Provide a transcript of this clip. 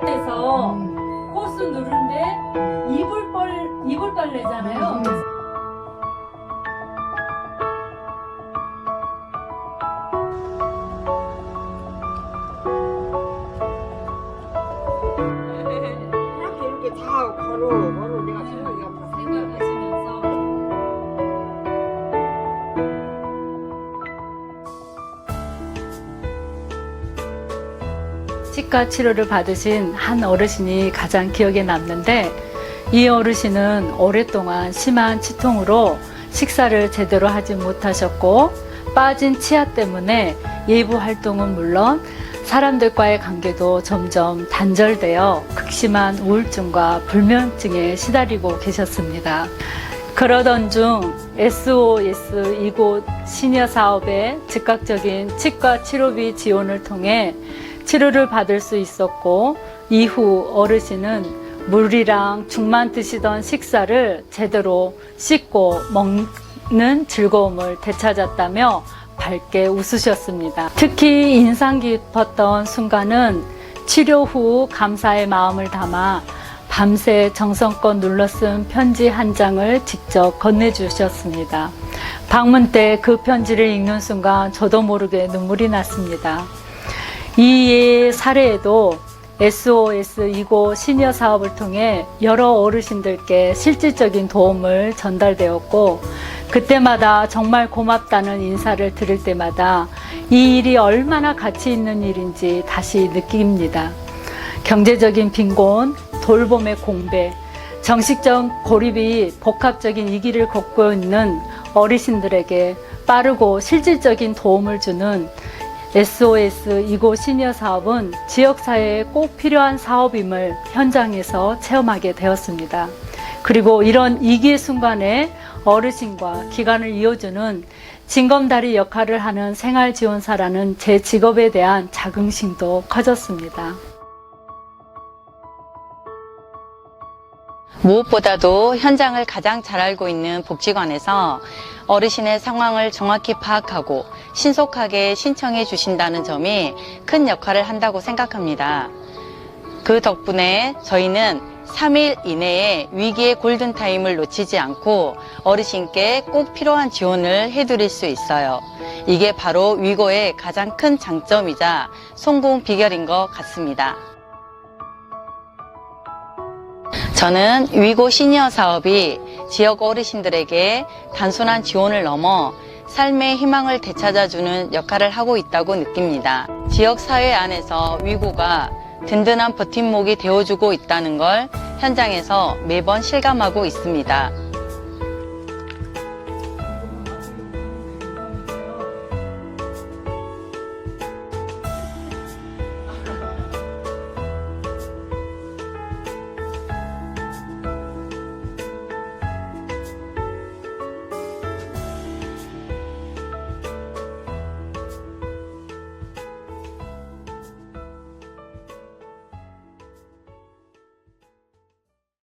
그래서 코스 누른데 이불 빨 이불 빨래잖아요. 치과 치료를 받으신 한 어르신이 가장 기억에 남는데 이 어르신은 오랫동안 심한 치통으로 식사를 제대로 하지 못하셨고 빠진 치아 때문에 예부 활동은 물론 사람들과의 관계도 점점 단절되어 극심한 우울증과 불면증에 시달리고 계셨습니다. 그러던 중 SOS 이곳 시니어 사업의 즉각적인 치과 치료비 지원을 통해 치료를 받을 수 있었고 이후 어르신은 물이랑 죽만 드시던 식사를 제대로 씻고 먹는 즐거움을 되찾았다며 밝게 웃으셨습니다. 특히 인상 깊었던 순간은 치료 후 감사의 마음을 담아 밤새 정성껏 눌러 쓴 편지 한 장을 직접 건네주셨습니다. 방문 때 그 편지를 읽는 순간 저도 모르게 눈물이 났습니다. 이 사례에도 SOS 이곳 시니어 사업을 통해 여러 어르신들께 실질적인 도움을 전달되었고 그때마다 정말 고맙다는 인사를 들을 때마다 이 일이 얼마나 가치 있는 일인지 다시 느낍니다. 경제적인 빈곤, 돌봄의 공배, 정식적 고립이 복합적인 이 길을 걷고 있는 어르신들에게 빠르고 실질적인 도움을 주는 SOS 이곳 시니어 사업은 지역사회에 꼭 필요한 사업임을 현장에서 체험하게 되었습니다. 그리고 이런 위기의 순간에 어르신과 기간을 이어주는 징검다리 역할을 하는 생활지원사라는 제 직업에 대한 자긍심도 커졌습니다. 무엇보다도 현장을 가장 잘 알고 있는 복지관에서 어르신의 상황을 정확히 파악하고 신속하게 신청해 주신다는 점이 큰 역할을 한다고 생각합니다. 그 덕분에 저희는 3일 이내에 위기의 골든타임을 놓치지 않고 어르신께 꼭 필요한 지원을 해드릴 수 있어요. 이게 바로 위고의 가장 큰 장점이자 성공 비결인 것 같습니다. 저는 위고 시니어 사업이 지역 어르신들에게 단순한 지원을 넘어 삶의 희망을 되찾아주는 역할을 하고 있다고 느낍니다. 지역 사회 안에서 위고가 든든한 버팀목이 되어주고 있다는 걸 현장에서 매번 실감하고 있습니다.